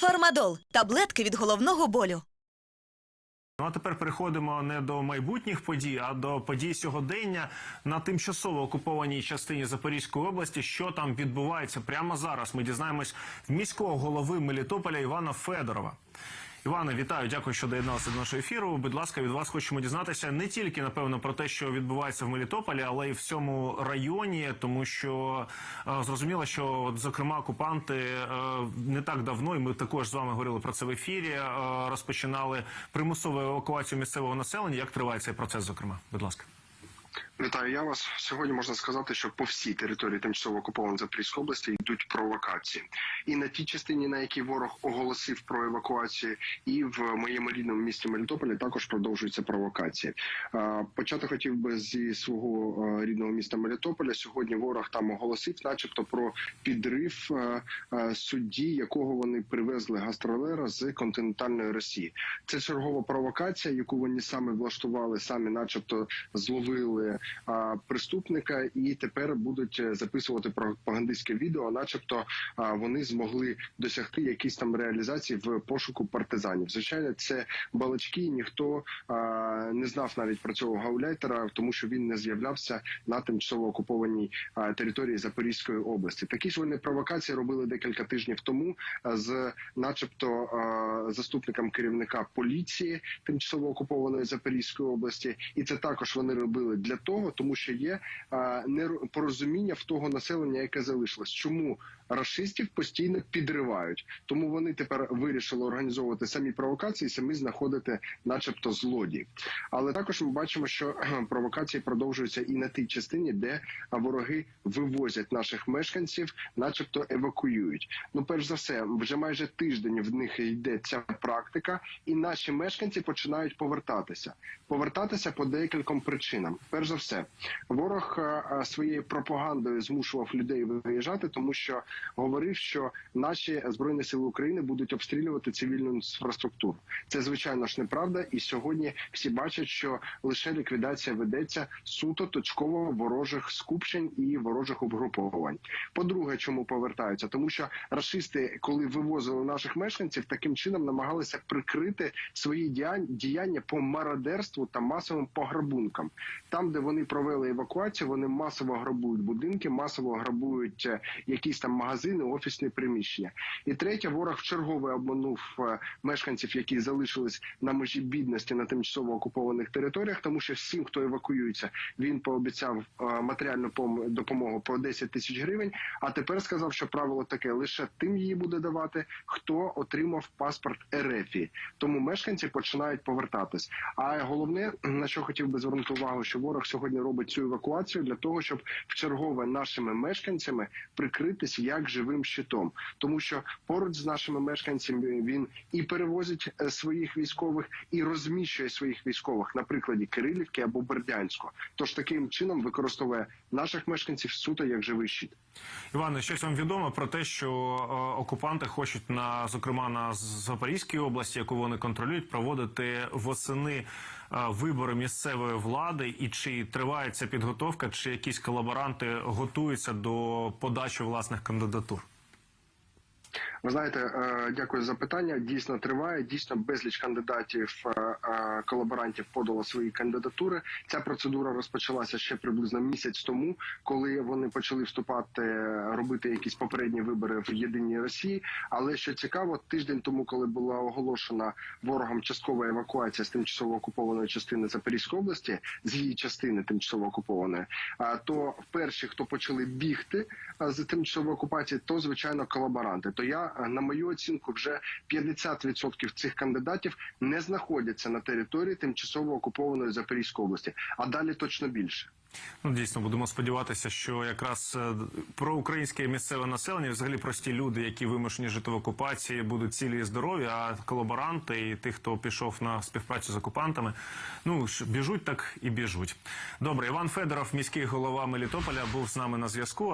Фармадол таблетки від головного болю. Ну а тепер переходимо не до майбутніх подій, а до подій сьогодення на тимчасово окупованій частині Запорізької області. Що там відбувається прямо зараз? Ми дізнаємось в міського голови Мелітополя Івана Федорова. Іване, вітаю, дякую, що доєдналися до нашого ефіру. Будь ласка, від вас хочемо дізнатися не тільки напевно про те, що відбувається в Мелітополі, але й в цьому районі, тому що е, зрозуміло, що зокрема окупанти е, не так давно, і ми також з вами говорили про це в ефірі. е, розпочинали примусову евакуацію місцевого населення. Як триває цей процес? Зокрема, будь ласка. Вітаю я вас. Сьогодні можна сказати, що по всій території тимчасово окупованої Запорізької області йдуть провокації, і на тій частині, на якій ворог оголосив про евакуацію, і в моєму рідному місті Мелітополі також продовжуються провокації. Почати хотів би зі свого рідного міста Мелітополя. Сьогодні ворог там оголосив, начебто, про підрив судді, якого вони привезли гастролера з континентальної Росії. Це чергова провокація, яку вони саме влаштували, самі, начебто, зловили преступника, і тепер будуть е, записувати пропагандистське відео, начебто вони змогли досягти якісь там реалізації в пошуку партизанів. Звичайно, це балачки. Ніхто не знав навіть про цього гауляйтера, тому що він не з'являвся на тимчасово окупованій території Запорізької області. Такі ж вони провокації робили декілька тижнів тому з, начебто, заступником керівника поліції тимчасово окупованої Запорізької області, і це також вони робили для того, тому що є непорозуміння в того населення, яке залишилось. Чому рашистів постійно підривають? Тому вони тепер вирішили організовувати самі провокації, самі знаходити, начебто, злодії. Але також ми бачимо, що провокації продовжуються і на тій частині, де вороги вивозять наших мешканців, начебто евакуюють. Ну, перш за все, вже майже тиждень в них йде ця практика, і наші мешканці починають повертатися. Повертатися по декільком причинам. Перш за все, ворог а, а, своєю пропагандою змушував людей виїжджати, тому що говорив, що наші збройні сили України будуть обстрілювати цивільну інфраструктуру. Це звичайно ж неправда, і сьогодні всі бачать, що лише ліквідація ведеться суто точково ворожих скупчень і ворожих угруповань. По-друге, чому повертаються? Тому що рашисти, коли вивозили наших мешканців, таким чином намагалися прикрити свої діяння по мародерству та масовим пограбункам. Там, де вони провели евакуацію, вони масово грабують будинки, масово грабують е, якісь там магазини, офісні приміщення. І третє, ворог вчергове обманув е, мешканців, які залишились на межі бідності на тимчасово окупованих територіях, тому що всім, хто евакуюється, він пообіцяв е, матеріальну допомогу по 10 тисяч гривень. А тепер сказав, що правило таке: лише тим її буде давати, хто отримав паспорт РФІ. Тому мешканці починають повертатись. А головне, на що хотів би звернути увагу, що ворог сьогодні робить цю евакуацію для того, щоб вчергове нашими мешканцями прикритись як живим щитом, тому що поруч з нашими мешканцями він і перевозить е, своїх військових, і розміщує своїх військових на прикладі Кирилівки або Бердянського. Тож таким чином використовує наших мешканців суто як живий щит. Іване, щось вам відомо про те, що е, окупанти хочуть на зокрема на Запорізькій області, яку вони контролюють, проводити восени е, вибори місцевої влади, і чи триває ця підготовка, чи якісь колаборанти готуються до подачі власних кандидатур? Ви знаєте, е, дякую за питання. Дійсно триває. Дійсно, безліч кандидатів е, е, колаборантів подало свої кандидатури. Ця процедура розпочалася ще приблизно місяць тому, коли вони почали вступати, робити якісь попередні вибори в єдиній Росії. Але що цікаво, тиждень тому, коли була оголошена ворогом часткова евакуація з тимчасово окупованої частини Запорізької області, з її частини тимчасово окупованої, то перші, хто почали бігти з тимчасової окупації, то звичайно колаборанти. То я на мою оцінку вже 50% цих кандидатів не знаходяться на території тимчасово окупованої Запорізької області, а далі точно більше. Ну, дійсно, будемо сподіватися, що якраз е, про українське місцеве населення, взагалі прості люди, які вимушені жити в окупації, будуть цілі і здорові, а колаборанти і тих, хто пішов на співпрацю з окупантами, ну біжуть так і біжуть. Добре, Іван Федоров, міський голова Мелітополя, був з нами на зв'язку.